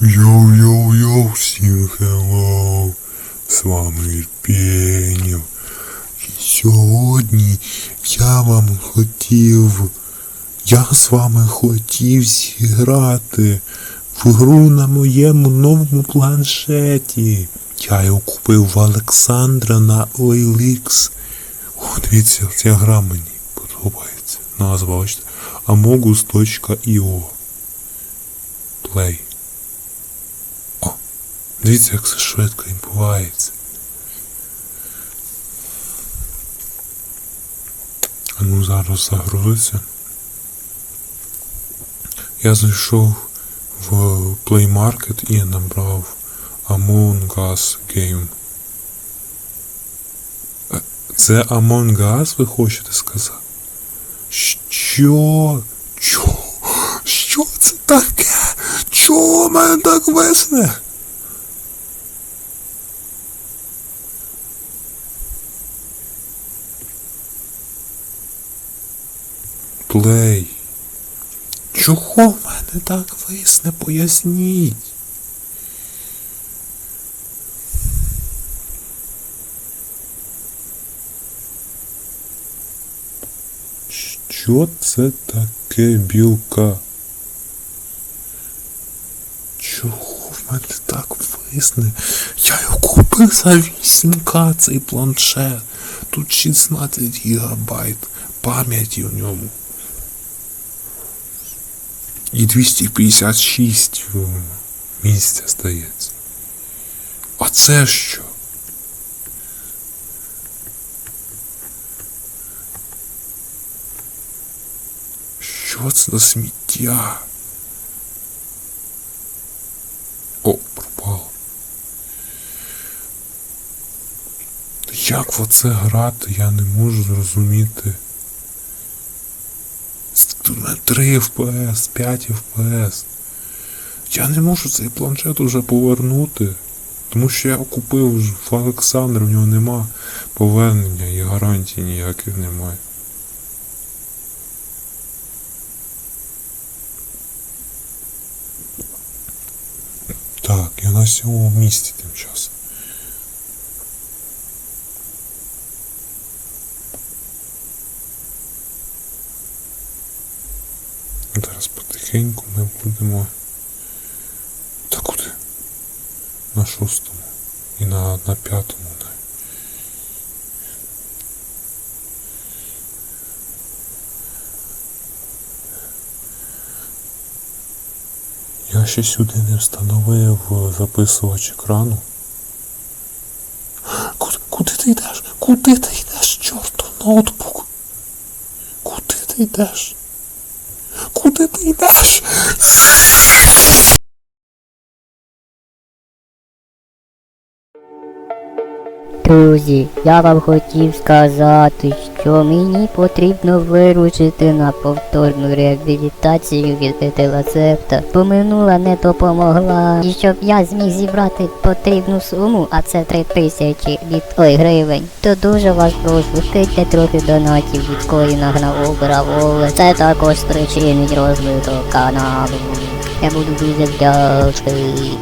Йоу-йоу-йоу, всім хеллоу, з вами Пенів. І сьогодні я вам хотів, я з вами хотів зіграти в гру на моєму новому планшеті. Я його купив в Олександра на OLX. О, дивіться, ця гра мені подобається. Назва бачите. Amogus.io Play. Дивіться, як це швидко відбувається. А ну зараз загрузиться. Я зайшов в Play Market і набрав Among Us Game. Е, Це Among Us, ви хочете сказати? Що? Що? Що це таке? Чого мене так висне? Плей. Чого в мене так висне? Поясніть. Що це таке білка? Чого в мене так висне? Я його купив за 8К цей планшет. Тут 16 гігабайт пам'яті в ньому. І 256 в- місця здається. А це що? Що це за сміття? О, пропало. Як в оце грати, я не можу зрозуміти. С- У мене 3 FPS, 5 FPS. Я не можу цей планшет уже повернути. Тому що я купив в Олександра, в нього нема повернення і гарантій ніяких немає. Так, я на сьомому місці тим часом. Зараз потихеньку ми будемо. Та куди? На шостому. І на, на п'ятому. Я ще сюди не встановив е, записувач екрану. Куди, куди ти йдеш? Куди ти йдеш, чорту ноутбук? Куди ти йдеш? Куди ти йдеш? Друзі, я вам хотів сказати, що мені потрібно вирушити на повторну реабілітацію від етилацепта, бо минула не допомогла. І щоб я зміг зібрати потрібну суму, а це 3 тисячі від ой, гривень, то дуже вас прошу, киньте трохи донатів від коїна Гнаобера Воле. Це також спричинить розвиток каналу. Я буду дуже вдячний.